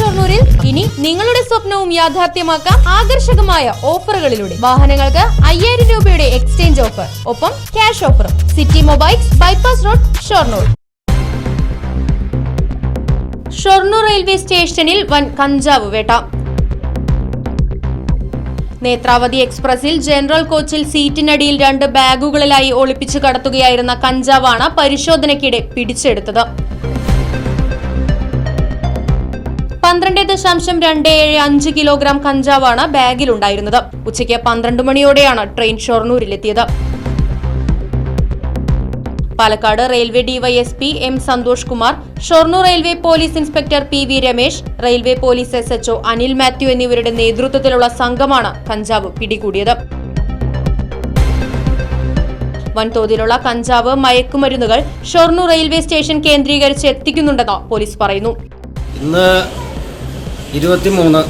ഷൊർണൂരിൽ ഇനി നിങ്ങളുടെ സ്വപ്നവും യാഥാർത്ഥ്യമാക്കാം ആകർഷകമായ ഓഫറുകളിലൂടെ. വാഹനങ്ങൾക്ക് അയ്യായിരം രൂപയുടെ എക്സ്ചേഞ്ച് ഓഫർ ഒപ്പം ക്യാഷ് ഓഫറും. City mobiles bypass road Shoranur. Shoranur railway സ്റ്റേഷനിൽ വൻ കഞ്ചാവ് വേട്ട. നേത്രാവതി എക്സ്പ്രസിൽ ജനറൽ കോച്ചിൽ സീറ്റിനടിയിൽ രണ്ട് ബാഗുകളിലായി ഒളിപ്പിച്ചു കടത്തുകയായിരുന്ന കഞ്ചാവാണ് പരിശോധനയ്ക്കിടെ പിടിച്ചെടുത്തത്. പന്ത്രണ്ട് ദശാംശം രണ്ട് ഏഴ് അഞ്ച് കിലോഗ്രാം കഞ്ചാവാണ് ബാഗിലുണ്ടായിരുന്നത്. ഉച്ചയ്ക്ക് പന്ത്രണ്ട് മണിയോടെയാണ് train ഷൊർണൂരിലെത്തിയത്. Palakkad railway DYSP M Santhosh Kumar Shoranur railway police inspector P V Ramesh railway police S HO Anil Mathew എന്നിവരുടെ നേതൃത്വത്തിലുള്ള സംഘമാണ് കഞ്ചാവ് പിടികൂടിയത്. വൻതോതിലുള്ള കഞ്ചാവ് മയക്കുമരുന്നുകൾ ഷൊർണൂർ റെയിൽവേ സ്റ്റേഷൻ കേന്ദ്രീകരിച്ച് എത്തിക്കുന്നുണ്ടെന്ന് പോലീസ് പറയുന്നു. ഇന്ന് ഇരുപത്തി മൂന്ന്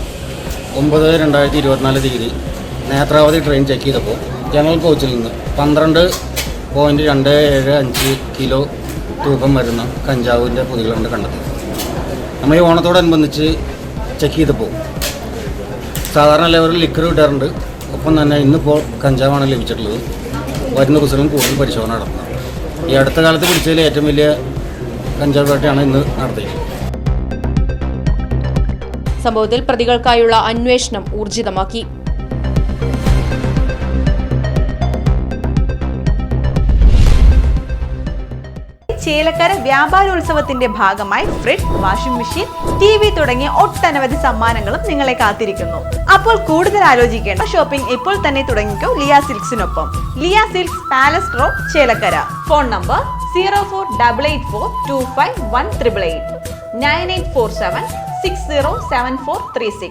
ഒമ്പത് രണ്ടായിരത്തി ഇരുപത്തിനാല് തീയതി നേത്രാവതി ട്രെയിൻ ചെക്ക് ചെയ്തപ്പോൾ ജനറൽ കോച്ചിൽ നിന്ന് പന്ത്രണ്ട് പോയിന്റ് രണ്ട് ഏഴ് അഞ്ച് കിലോ തൂക്കം വരുന്ന കഞ്ചാവിന്റെ പൊതികളുണ്ട് കണ്ടെത്തി നമ്മൾ ഈ ഓണത്തോടനുബന്ധിച്ച് ചെക്ക് ചെയ്തപ്പോൾ സാധാരണ ലെവലിൽ ലിക്കർ ഇടാറുണ്ട് ഒപ്പം തന്നെ ഇന്നിപ്പോൾ കഞ്ചാവാണ് ലഭിച്ചിട്ടുള്ളത്. വരുന്ന ദിവസങ്ങളും കൂടുതൽ പരിശോധന നടത്തുന്നത്. ഈ അടുത്ത കാലത്ത് പിടിച്ചതിൽ ഏറ്റവും വലിയ കഞ്ചാവ് വേട്ടയാണ് ഇന്ന് നടത്തിയത് സംഭവത്തിൽ പ്രതികൾക്കായുള്ള അന്വേഷണം ഊർജിതമാക്കി. ചേലക്കര വ്യാപാരോത്സവത്തിന്റെ ഭാഗമായി fridge washing machine T V തുടങ്ങിയ ഒട്ടനവധി സമ്മാനങ്ങളും നിങ്ങളെ കാത്തിരിക്കുന്നു. അപ്പോൾ കൂടുതൽ ആലോചിക്കേണ്ട ഷോപ്പിംഗ് ഇപ്പോൾ തന്നെ തുടങ്ങിക്കോ Liya സിൽക്സിനൊപ്പം. Liya silks palace road Chelakkara. Phone number zero four double eight four two five one triple eight. Nine eight four seven six zero seven four three six